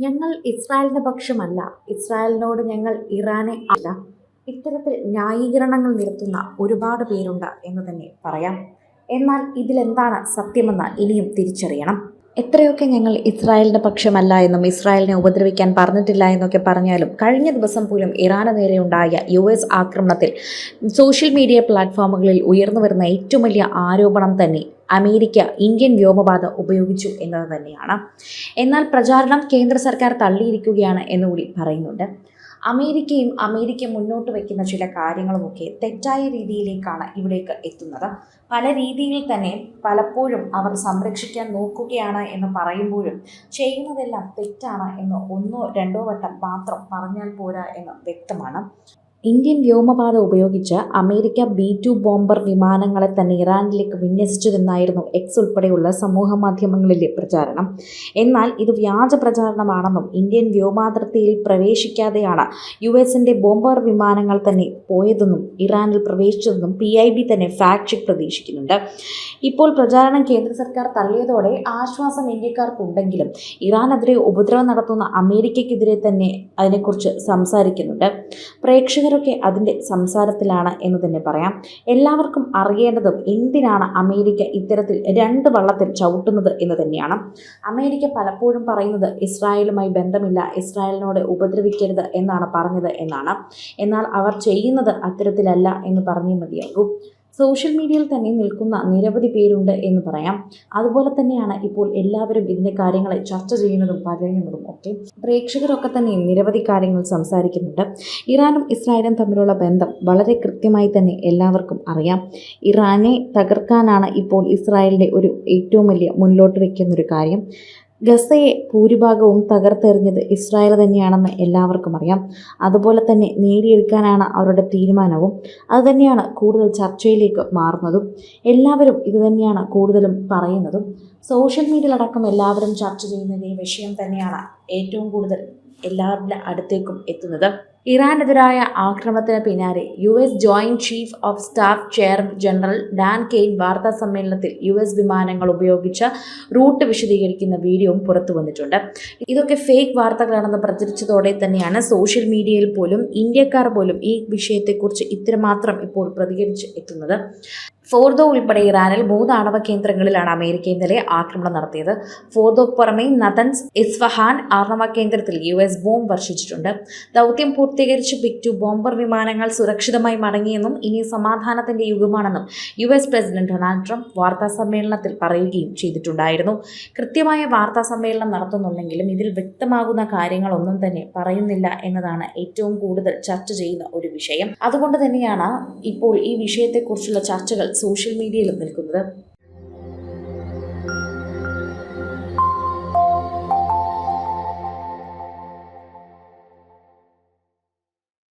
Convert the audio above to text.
ഞങ്ങൾ ഇസ്രായേലിന്റെ പക്ഷമല്ല. ഇസ്രായേലിനോട് ഞങ്ങൾ ഇറാനെ അല്ല. ഇത്തരത്തിൽ ന്യായീകരണങ്ങൾ നിർത്തുന്ന ഒരുപാട് പേരുണ്ട് എന്ന് തന്നെ പറയാം. എന്നാൽ ഇതിലെന്താണ് സത്യമെന്ന് ഇനിയും തിരിച്ചറിയണം. എത്രയൊക്കെ ഞങ്ങൾ ഇസ്രായേലിന്റെ പക്ഷമല്ല എന്നും ഇസ്രായേലിനെ ഉപദ്രവിക്കാൻ പറഞ്ഞിട്ടില്ല എന്നൊക്കെ പറഞ്ഞാലും കഴിഞ്ഞ ദിവസം പോലും ഇറാന് നേരെയുണ്ടായ യു എസ് ആക്രമണത്തിൽ സോഷ്യൽ മീഡിയ പ്ലാറ്റ്ഫോമുകളിൽ ഉയർന്നു വരുന്ന ഏറ്റവും വലിയ ആരോപണം തന്നെ അമേരിക്ക ഇന്ത്യൻ വ്യോമപാത ഉപയോഗിച്ചു എന്നത് തന്നെയാണ്. എന്നാൽ പ്രചാരണം കേന്ദ്ര സർക്കാർ തള്ളിയിരിക്കുകയാണ് എന്നുകൂടി പറയുന്നുണ്ട്. അമേരിക്കയും അമേരിക്ക മുന്നോട്ട് വയ്ക്കുന്ന ചില കാര്യങ്ങളുമൊക്കെ തെറ്റായ രീതിയിലേക്കാണ് ഇവിടേക്ക് എത്തുന്നത്. പല രീതിയിൽ തന്നെ പലപ്പോഴും അവർ സംരക്ഷിക്കാൻ നോക്കുകയാണ് എന്ന് പറയുമ്പോഴും ചെയ്യുന്നതെല്ലാം തെറ്റാണ് എന്ന് ഒന്നോ രണ്ടോ വട്ടം മാത്രം പറഞ്ഞാൽ പോരാ എന്ന് വ്യക്തമാണ്. ഇന്ത്യൻ വ്യോമപാത ഉപയോഗിച്ച് അമേരിക്ക ബി ടു ബോംബർ വിമാനങ്ങളെ തന്നെ ഇറാനിലേക്ക് വിന്യസിച്ചതെന്നായിരുന്നു എക്സ് ഉൾപ്പെടെയുള്ള സമൂഹ മാധ്യമങ്ങളിലെ പ്രചാരണം. എന്നാൽ ഇത് വ്യാജ പ്രചാരണമാണെന്നും ഇന്ത്യൻ വ്യോമാതിർത്തിയിൽ പ്രവേശിക്കാതെയാണ് യു എസിന്റെ ബോംബർ വിമാനങ്ങൾ തന്നെ പോയതെന്നും ഇറാനിൽ പ്രവേശിച്ചതെന്നും പി ഐ ബി തന്നെ ഫാക്ട് ചെക്ക് പ്രതീക്ഷിക്കുന്നുണ്ട്. ഇപ്പോൾ പ്രചാരണം കേന്ദ്ര സർക്കാർ തള്ളിയതോടെ ആശ്വാസം ഇന്ത്യക്കാർക്കുണ്ടെങ്കിലും ഇറാനെതിരെ ഉപദ്രവം നടത്തുന്ന അമേരിക്കയ്ക്കെതിരെ തന്നെ അതിനെക്കുറിച്ച് സംസാരിക്കുന്നുണ്ട്. പ്രേക്ഷകരൊക്കെ അതിന്റെ സംസാരത്തിലാണ് എന്ന് തന്നെ പറയാം. എല്ലാവർക്കും അറിയേണ്ടതും എന്തിനാണ് അമേരിക്ക ഇത്തരത്തിൽ രണ്ട് വള്ളത്തിൽ ചവിട്ടുന്നത് എന്ന് തന്നെയാണ്. അമേരിക്ക പലപ്പോഴും പറയുന്നത് ഇസ്രായേലുമായി ബന്ധമില്ല ഇസ്രായേലിനോട് ഉപദ്രവിക്കരുത് എന്നാണ് പറഞ്ഞത് എന്നാണ്. എന്നാൽ അവർ ചെയ്യുന്നത് അത്തരത്തിലല്ല എന്ന് പറഞ്ഞേ മതിയാകൂ. സോഷ്യൽ മീഡിയയിൽ തന്നെ നിൽക്കുന്ന നിരവധി പേരുണ്ട് എന്ന് പറയാം. അതുപോലെ തന്നെയാണ് ഇപ്പോൾ എല്ലാവരും ഇതിന്റെ കാര്യങ്ങളെ ചർച്ച ചെയ്യുന്നതും പറയുന്നതും ഒക്കെ. പ്രേക്ഷകരൊക്കെ തന്നെ നിരവധി കാര്യങ്ങൾ സംസാരിക്കുന്നുണ്ട്. ഇറാനും ഇസ്രായേലും തമ്മിലുള്ള ബന്ധം വളരെ കൃത്യമായി തന്നെ എല്ലാവർക്കും അറിയാം. ഇറാനെ തകർക്കാനാണ് ഇപ്പോൾ ഇസ്രായേലിന്റെ ഒരു ഏറ്റവും വലിയ മുന്നോട്ട് വയ്ക്കുന്നൊരു കാര്യം. ഗസയെ ഭൂരിഭാഗവും തകർത്തെറിഞ്ഞത് ഇസ്രായേൽ തന്നെയാണെന്ന് എല്ലാവർക്കും അറിയാം. അതുപോലെ തന്നെ നേടിയെടുക്കാനാണ് അവരുടെ തീരുമാനവും അതുതന്നെയാണ് കൂടുതൽ ചർച്ചയിലേക്ക് മാറുന്നതും. എല്ലാവരും ഇതുതന്നെയാണ് കൂടുതലും പറയുന്നതും. സോഷ്യൽ മീഡിയയിലടക്കം എല്ലാവരും ചർച്ച ചെയ്യുന്ന ഈ വിഷയം തന്നെയാണ് ഏറ്റവും കൂടുതൽ എല്ലാവരുടെ അടുത്തേക്കും എത്തുന്നത്. ഇറാനെതിരായ ആക്രമണത്തിന് പിന്നാലെ U S joint chief of staff chair general Dan Caine വാർത്താ സമ്മേളനത്തിൽ യു എസ് വിമാനങ്ങൾ ഉപയോഗിച്ച റൂട്ട് വിശദീകരിക്കുന്ന വീഡിയോയും പുറത്തു വന്നിട്ടുണ്ട്. ഇതൊക്കെ ഫേക്ക് വാർത്തകളാണെന്ന് പ്രചരിച്ചതോടെ തന്നെയാണ് സോഷ്യൽ മീഡിയയിൽ പോലും ഇന്ത്യക്കാർ പോലും ഈ വിഷയത്തെക്കുറിച്ച് ഇത്രമാത്രം ഇപ്പോൾ പ്രതികരിച്ച് എത്തുന്നത്. ഫോർദോ ഉൾപ്പെടെ ഇറാനിൽ മൂന്ന് ആണവ കേന്ദ്രങ്ങളിലാണ് അമേരിക്ക ഇന്നലെ ആക്രമണം നടത്തിയത്. ഫോർദോക്ക് പുറമെ നതൻസ് ഇസ്ഫഹാൻ ആണവ കേന്ദ്രത്തിൽ യു എസ് ബോംബ് വർഷിച്ചിട്ടുണ്ട്. ദൗത്യം പൂർത്തീകരിച്ച് ബിഗ് ടു ബോംബർ വിമാനങ്ങൾ സുരക്ഷിതമായി മടങ്ങിയെന്നും ഇനി സമാധാനത്തിന്റെ യുഗമാണെന്നും U S president Donald Trump വാർത്താ സമ്മേളനത്തിൽ പറയുകയും ചെയ്തിട്ടുണ്ടായിരുന്നു. കൃത്യമായ വാർത്താ സമ്മേളനം നടത്തുന്നുണ്ടെങ്കിലും ഇതിൽ വ്യക്തമാകുന്ന കാര്യങ്ങളൊന്നും തന്നെ പറയുന്നില്ല എന്നതാണ് ഏറ്റവും കൂടുതൽ ചർച്ച ചെയ്യുന്ന ഒരു വിഷയം. അതുകൊണ്ട് തന്നെയാണ് ഇപ്പോൾ ഈ വിഷയത്തെക്കുറിച്ചുള്ള ചർച്ചകൾ സോഷ്യൽ മീഡിയയിലും നിൽക്കുന്നത്.